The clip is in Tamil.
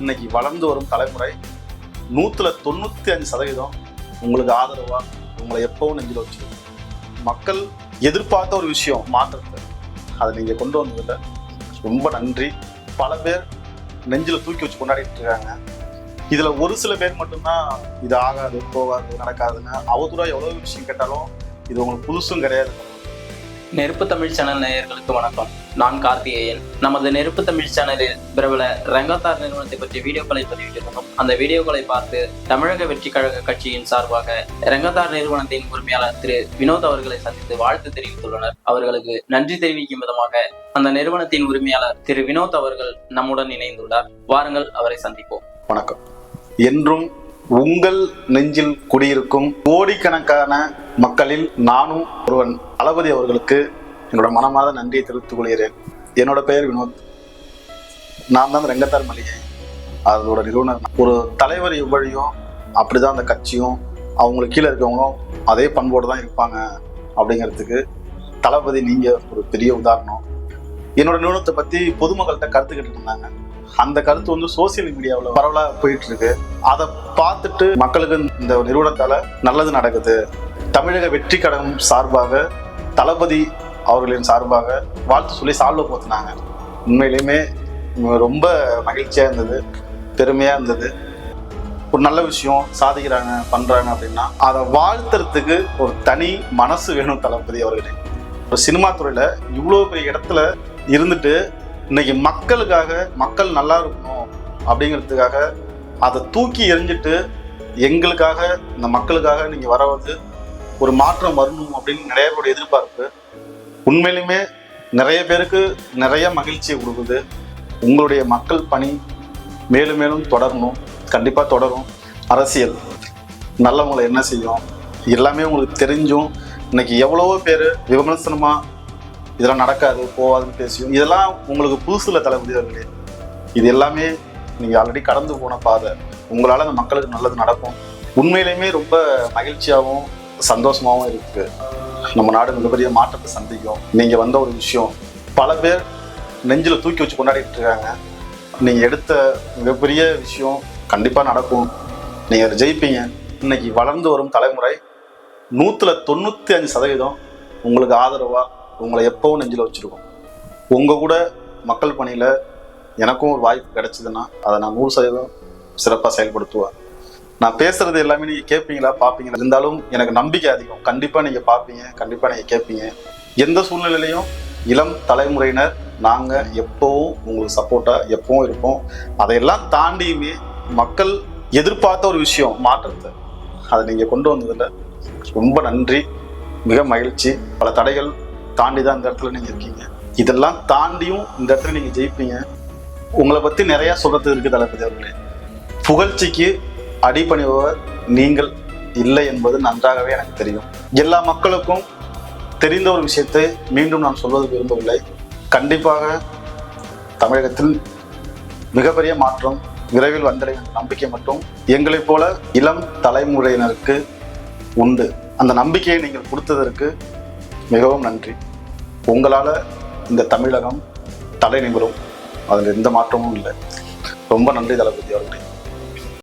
இன்னைக்கு வளர்ந்து வரும் தலைமுறை நூற்றுல தொண்ணூற்றி அஞ்சு சதவீதம் உங்களுக்கு ஆதரவாக உங்களை எப்பவும் நெஞ்சில் வச்சிருக்கும். மக்கள் எதிர்பார்த்த ஒரு விஷயம் மாற்றத்தை. அதை நீங்கள் கொண்டு வந்ததில் ரொம்ப நன்றி. பல பேர் நெஞ்சில் தூக்கி வச்சு கொண்டாடிட்டு இருக்காங்க. இதில் ஒரு சில பேர் மட்டும்தான் இது ஆகாது போகாது நடக்காதுன்னு அவதூறாக எவ்வளோ விஷயம் கேட்டாலும் இது உங்களுக்கு புதுசும் கிடையாது. நெருப்பு தமிழ் சேனல் நேயர்களுக்கு வணக்கம். நான் கார்த்திகேயன். நமது நெருப்பு தமிழ் சேனலில் பிரபல ரங்கத்தார் நிறுவனத்தை பற்றி வீடியோக்களை பதிவிட்டிருந்தோம். அந்த வீடியோக்களை பார்த்து தமிழக வெற்றி கழக கட்சியின் சார்பாக ரங்கத்தார் நிறுவனத்தின் உரிமையாளர் திரு வினோத் அவர்களை சந்தித்து வாழ்த்து தெரிவித்துள்ளனர். அவர்களுக்கு நன்றி தெரிவிக்கும் விதமாக அந்த நிறுவனத்தின் உரிமையாளர் திரு வினோத் அவர்கள் நம்முடன் இணைந்துள்ளார். வாருங்கள் அவரை சந்திப்போம். வணக்கம். என்றும் உங்கள் நெஞ்சில் குடியிருக்கும் கோடிக்கணக்கான மக்களில் நானும் ஒருவன். தளபதி அவர்களுக்கு என்னோட மனமாத நன்றியை தெரிவித்துக் கொள்கிறேன். என்னோட பெயர் வினோத். நான் தான் ரெங்கத்தார் மளிகை அதோட நிறுவனர் ஒரு தலைவர் இவ்வழியும் அப்படிதான் அந்த கட்சியும் அவங்களுக்கு கீழே இருக்கவங்களும் அதே பண்போடு தான் இருப்பாங்க அப்படிங்கிறதுக்கு தளபதி நீங்க ஒரு பெரிய உதாரணம். என்னோட நிறுவனத்தை பத்தி பொதுமக்கள்கிட்ட கருத்து கேட்டுட்டு இருந்தாங்க. அந்த கருத்து வந்து சோசியல் மீடியாவில் பரவலாக போயிட்டு இருக்கு அதை பார்த்துட்டு மக்களுக்கு இந்த நிறுவனத்தால் நல்லது நடக்குது. தமிழக வெற்றி கடன் சார்பாக தளபதி அவர்களின் சார்பாக வாழ்த்து சொல்லி சால்வ போத்துனாங்க. உண்மையிலையுமே ரொம்ப மகிழ்ச்சியாக இருந்தது பெருமையாக இருந்தது. ஒரு நல்ல விஷயம் சாதிக்கிறாங்க பண்ணுறாங்க அப்படின்னா அதை வாழ்த்துறதுக்கு ஒரு தனி மனசு வேணும் தளபதி அவர்களே. ஒரு சினிமா துறையில் இவ்வளோ பெரிய இடத்துல இருந்துட்டு இன்னைக்கு மக்களுக்காக மக்கள் நல்லா இருக்கணும் அப்படிங்கிறதுக்காக அதை தூக்கி எறிஞ்சிட்டு எங்களுக்காக இந்த மக்களுக்காக நீங்கள் வர வந்து ஒரு மாற்றம் வரணும் அப்படின்னு நிறைய பேரோட எதிர்பார்ப்பு. உண்மையிலுமே நிறைய பேருக்கு நிறைய மகிழ்ச்சியை கொடுக்குது. உங்களுடைய மக்கள் பணி மேலும் மேலும் தொடரணும். கண்டிப்பாக தொடரும். அரசியல் நல்லவங்களை என்ன செய்யும்? எல்லாமே உங்களுக்கு தெரிஞ்சும் இன்னைக்கு எவ்வளவோ பேர் விமர்சனமாக இதெல்லாம் நடக்காது போகாதுன்னு பேசியும் இதெல்லாம் உங்களுக்கு புதுசில் தளபதி அவர்களே இது எல்லாமே நீங்கள் ஆல்ரெடி கடந்து போன பாதை. உங்களால் அந்த மக்களுக்கு நல்லது நடக்கும். உண்மையிலேயுமே ரொம்ப மகிழ்ச்சியாகவும் சந்தோஷமாகவும் இருக்கு. நம்ம நாடு மிகப்பெரிய மாற்றத்தை சந்திக்கும். நீங்க வந்த ஒரு விஷயம் பல பேர் நெஞ்சில் தூக்கி வச்சு கொண்டாடிட்டு இருக்காங்க. நீங்க எடுத்த மிகப்பெரிய விஷயம் கண்டிப்பா நடக்கும். நீங்க அதை ஜெயிப்பீங்க. இன்னைக்கு வளர்ந்து வரும் தலைமுறை நூத்துல தொண்ணூத்தி அஞ்சு சதவீதம் உங்களுக்கு ஆதரவா உங்களை எப்பவும் நெஞ்சில் வச்சிருக்கோம். உங்க கூட மக்கள் பணியில எனக்கும் ஒரு வாய்ப்பு கிடைச்சதுன்னா அதை நான் நூறு சதவீதம் சிறப்பாக செயல்படுத்துவேன். நான் பேசுறது எல்லாமே நீங்க கேட்பீங்களா பார்ப்பீங்களா இருந்தாலும் எனக்கு நம்பிக்கை அதிகம். கண்டிப்பா நீங்க பார்ப்பீங்க கண்டிப்பா நீங்க கேட்பீங்க எந்த சூழ்நிலையிலையும் இளம் தலைமுறையினர் நாங்க எப்பவும் உங்களுக்கு சப்போர்ட்டா எப்பவும் இருப்போம். அதையெல்லாம் தாண்டியுமே மக்கள் எதிர்பார்த்த ஒரு விஷயம் மாற்றத்தை. அதை நீங்க கொண்டு வந்ததுல ரொம்ப நன்றி. மிக மகிழ்ச்சி. பல தடைகள் தாண்டி தான் இந்த இடத்துல நீங்க இருக்கீங்க. இதெல்லாம் தாண்டியும் இந்த இடத்துல நீங்க ஜெயிப்பீங்க. உங்களை பத்தி நிறைய சொல்றது இருக்கு தளபதி அவர்களே. புகழ்ச்சிக்கு அடிபணிபவர் நீங்கள் இல்லை என்பது நன்றாகவே எனக்கு தெரியும். எல்லா மக்களுக்கும் தெரிந்த ஒரு விஷயத்தை மீண்டும் நான் சொல்வது விரும்பவில்லை. கண்டிப்பாக தமிழகத்தில் மிகப்பெரிய மாற்றம் விரைவில் வந்தடையும் நம்பிக்கை மட்டும் எங்களைப் போல இளம் தலைமுறையினருக்கு உண்டு. அந்த நம்பிக்கையை நீங்கள் கொடுத்ததற்கு மிகவும் நன்றி. உங்களால் இந்த தமிழகம் தலை நிமிரும். அதில் எந்த மாற்றமும் இல்லை. ரொம்ப நன்றி தளபதி அவர்களே.